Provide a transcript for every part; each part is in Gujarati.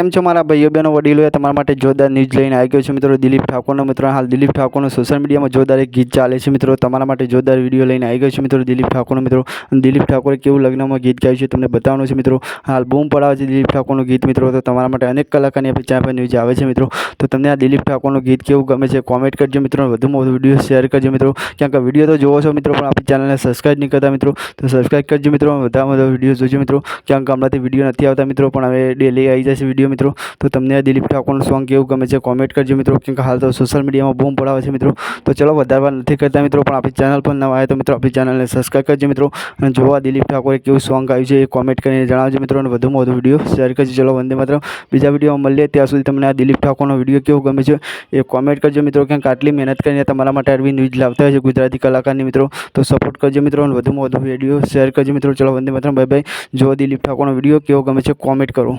કેમ છો મારા ભાઈઓ બહેનો, વડીલોએ તમારા માટે જોરદાર ન્યૂઝ લઈને આવી ગયો છે મિત્રો. દિલીપ ઠાકોરનો મિત્રો, હાલ દિલીપ ઠાકોરનો સોશિયલ મીડિયામાં જોરદાર એક ગીત ચાલે છે મિત્રો. તમારા માટે જોરદાર વીડિયો લઈને આવી ગયો છે મિત્રો, દિલીપ ઠાકોરનો મિત્રો. દિલીપ ઠાકોરે કેવું લગ્નમાં ગીત ગાયું છે તમને બતાવવાનું છે મિત્રો. હાલ બૂમ પડાવે છે દિલીપ ઠાકોરનું ગીત મિત્રો. તો તમારા માટે અનેક કલાકારની આપણી પર ન્યૂઝ આવે છે મિત્રો. તો તમને આ દિલીપ ઠાકોરનું ગીત કેવું ગમે છે કોમેન્ટ કરજો મિત્રો વધુમાં વધુ વીડિયો શેર કરજો મિત્રો. ક્યાંક વીડિયો તો જોવો છો મિત્રો, પણ આપણી ચેનલને સબસ્ક્રાઈબ નહીં કરતા મિત્રો, તો સબસ્ક્રાઈબ કરજો મિત્રો વધારે વધારે વીડિયો જોજો મિત્રો. ક્યાંક હમણાંથી વીડિયો નથી આવતા મિત્રો, પણ હવે ડેલી આવી જશે વીડિયો મિત્રો. તો તમને આ દિલીપ ઠાકોરનું સોંગ કેવું ગમે છે કોમેન્ટ કરજો મિત્રો. કેમ કે હાલ તો સોશિયલ મીડિયામાં બૂમ પડાવે છે મિત્રો. તો ચલો વધારવા નથી કરતા મિત્રો, પણ આપણી ચેનલ પર નવા આવે તો મિત્રો આપણી ચેનલને સબસ્ક્રાઈબ કરજો મિત્રો. અને જોવા દિલીપ ઠાકોરે કેવું સોંગ આવ્યું છે એ કોમેન્ટ કરીને જણાવજો મિત્રો. અને વધુમાં વધુ વીડિયો શેર કરજો. ચલો વંદે માત્ર બીજા વિડીયોમાં મળીએ. ત્યાં સુધી તમને આ દિલીપ ઠાકોરનો વીડિયો કેવો ગમે છે એ કોમેન્ટ કરજો મિત્રો. કે આટલી મહેનત કરીને તમારા માટે આવી ન્યૂઝ લાવતા હોય છે ગુજરાતી કલાકારની મિત્રો. તો સપોર્ટ કરજો મિત્રો અને વધુમાં વધુ વીડિયો શેર કરજો મિત્રો. ચલો વંદે માત્ર બાય બાય જો દિલીપ ઠાકોરનો વીડિયો કેવો ગમે છે કોમેન્ટ કરો.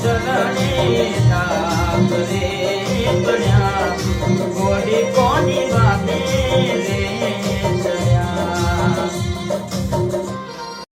ચરણે નામ રે